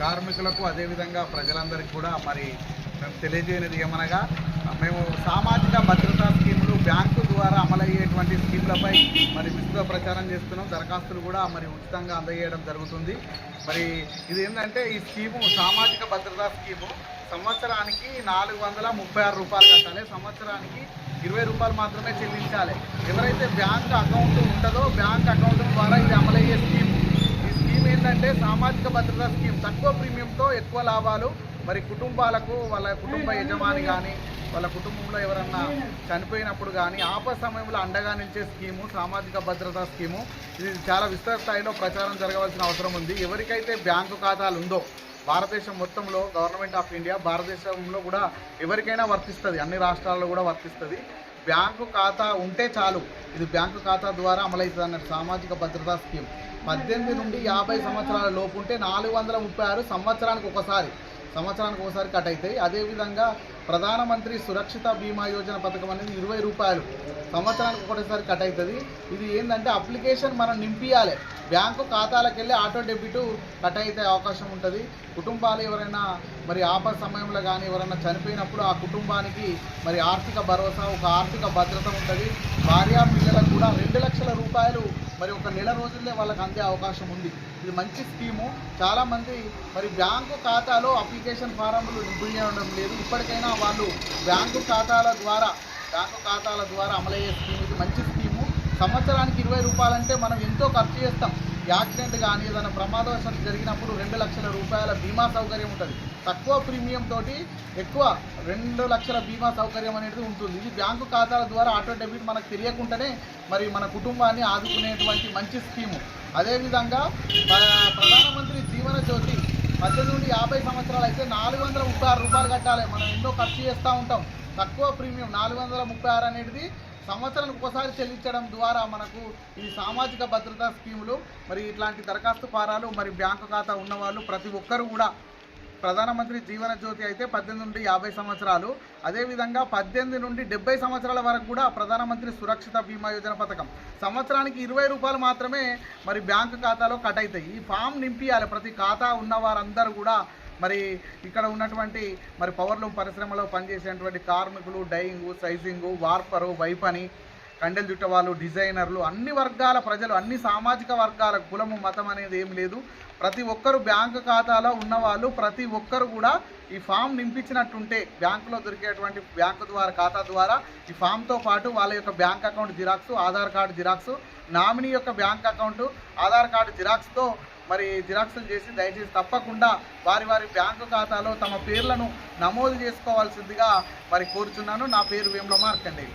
కార్మికులకు అదేవిధంగా ప్రజలందరికీ కూడా మరి మేము తెలియజేయనిది ఏమనగా మేము సామాజిక భద్రతా స్కీములు బ్యాంకు ద్వారా అమలయ్యేటువంటి స్కీములపై మరి విస్తృత ప్రచారం చేస్తున్నాం. దరఖాస్తులు కూడా మరి ఉచితంగా అందజేయడం జరుగుతుంది. మరి ఇది ఏంటంటే ఈ స్కీము సామాజిక భద్రతా స్కీము సంవత్సరానికి నాలుగు వందల ముప్పై ఆరు రూపాయలు కట్టాలి. సంవత్సరానికి ఇరవై రూపాయలు మాత్రమే చెల్లించాలి. ఎవరైతే బ్యాంక్ అకౌంట్ ఉంటుందో బ్యాంక్ అకౌంట్ ద్వారా ఇది అమలయ్యే స్కీమ్. ఈ సామాజిక భద్రతా స్కీమ్. తక్కువ ప్రీమియంతో ఎక్కువ లాభాలు. మరి కుటుంబాలకు వాళ్ళ కుటుంబ యజమాని కానీ వాళ్ళ కుటుంబంలో ఎవరన్నా చనిపోయినప్పుడు కానీ ఆపద సమయంలో అండగా నిలిచే స్కీము సామాజిక భద్రతా స్కీము. ఇది చాలా విస్తృత స్థాయిలో ప్రచారం జరగవలసిన అవసరం ఉంది. ఎవరికైతే బ్యాంకు ఖాతాలు ఉందో భారతదేశం మొత్తంలో గవర్నమెంట్ ఆఫ్ ఇండియా భారతదేశంలో కూడా ఎవరికైనా వర్తిస్తుంది. అన్ని రాష్ట్రాల్లో కూడా వర్తిస్తుంది. బ్యాంకు ఖాతా ఉంటే చాలు. ఇది బ్యాంకు ఖాతా ద్వారా అమలవుతుంది అన్నట్టు సామాజిక భద్రతా స్కీమ్. పద్దెనిమిది నుండి యాభై సంవత్సరాల లోపు ఉంటే నాలుగు వందల ముప్పై ఆరు సంవత్సరానికి ఒకసారి సంవత్సరానికి ఒకసారి కట్ అవుతాయి. అదేవిధంగా ప్రధానమంత్రి సురక్షిత బీమా యోజన పథకం అనేది ఇరవై రూపాయలు. సంవత్సరానికి ఒకటేసారి కట్ అవుతుంది. ఇది ఏంటంటే అప్లికేషన్ మనం నింపియాలి. బ్యాంకు ఖాతాలకు వెళ్ళి ఆటో డెబిట్ కట్ అయితే అవకాశం ఉంటుంది. కుటుంబాలు ఎవరైనా మరి ఆపద సమయంలో కానీ ఎవరైనా చనిపోయినప్పుడు ఆ కుటుంబానికి మరి ఆర్థిక భరోసా ఒక ఆర్థిక భద్రత ఉంటుంది. భార్య పిల్లలకు కూడా రెండు లక్షల రూపాయలు మరి ఒక నెల రోజుల్లో వాళ్ళకి అందే అవకాశం ఉంది. ఇది మంచి స్కీము. చాలామంది మరి బ్యాంకు ఖాతాలో అప్లికేషన్ ఫారంలు నింపించడం లేదు. ఇప్పటికైనా వాళ్ళు బ్యాంకు ఖాతాల ద్వారా బ్యాంకు ఖాతాల ద్వారా అమలయ్యే స్కీమ్ ఇది. మంచి స్కీము సంవత్సరానికి ఇరవై రూపాయలంటే మనం ఎంతో ఖర్చు చేస్తాం. యాక్సిడెంట్ కానీ ఏదైనా ప్రమాదవశాత్తు జరిగినప్పుడు రెండు లక్షల రూపాయల బీమా సౌకర్యం ఉంటుంది. తక్కువ ప్రీమియం తోటి ఎక్కువ రెండు లక్షల బీమా సౌకర్యం అనేది ఉంటుంది. ఇది బ్యాంకు ఖాతాల ద్వారా ఆటో డెబిట్ మనకు తెలియకుండానే మరి మన కుటుంబాన్ని ఆదుకునేటువంటి మంచి స్కీము అదేవిధంగా ప్రధానమంత్రి జీవన జ్యోతి పద్దెనిమిది నుండి యాభై సంవత్సరాలు అయితే నాలుగు వందల ముప్పై ఆరు రూపాయలు కట్టాలి. మనం ఎన్నో ఖర్చు చేస్తూ ఉంటాం. తక్కువ ప్రీమియం నాలుగు వందల ముప్పై ఆరు అనేది సంవత్సరానికి ఒకసారి చెల్లించడం ద్వారా మనకు ఈ సామాజిక భద్రతా స్కీములు మరి ఇట్లాంటి దరఖాస్తు ఫారాలు మరి బ్యాంకు ఖాతా ఉన్నవాళ్ళు ప్రతి ఒక్కరు కూడా ప్రధానమంత్రి జీవన జ్యోతి అయితే పద్దెనిమిది నుండి యాభై సంవత్సరాలు. అదేవిధంగా పద్దెనిమిది నుండి డెబ్బై సంవత్సరాల వరకు కూడా ప్రధానమంత్రి సురక్షిత బీమా యోజన పథకం. సంవత్సరానికి ఇరవై రూపాయలు మాత్రమే మరి బ్యాంకు ఖాతాలో కట్ అవుతాయి. ఈ ఫామ్ నింపియాలి. ప్రతి ఖాతా ఉన్న వారందరూ కూడా మరి ఇక్కడ ఉన్నటువంటి మరి పవర్లూమ్ పరిశ్రమలో పనిచేసేటువంటి కార్మికులు డైయింగు సైజింగు వార్పరు వైపని కండెలు చుట్టవాళ్ళు డిజైనర్లు అన్ని వర్గాల ప్రజలు అన్ని సామాజిక వర్గాల కులము మతం అనేది ఏం లేదు. ప్రతి ఒక్కరు బ్యాంకు ఖాతాలో ఉన్నవాళ్ళు ప్రతి ఒక్కరు కూడా ఈ ఫామ్ నింపించినట్టుంటే బ్యాంకులో దొరికేటువంటి బ్యాంకు ద్వారా ఖాతా ద్వారా ఈ ఫామ్తో పాటు వాళ్ళ యొక్క bank account xerox Aadhaar card xerox nominee యొక్క బ్యాంక్ అకౌంట్ ఆధార్ కార్డు జిరాక్స్తో మరి జిరాక్సులు చేసి దయచేసి తప్పకుండా వారి వారి బ్యాంకు ఖాతాలో తమ పేర్లను నమోదు చేసుకోవాల్సిందిగా మరి కోరుచున్నాను. నా పేరు వేముల మార్కండేవి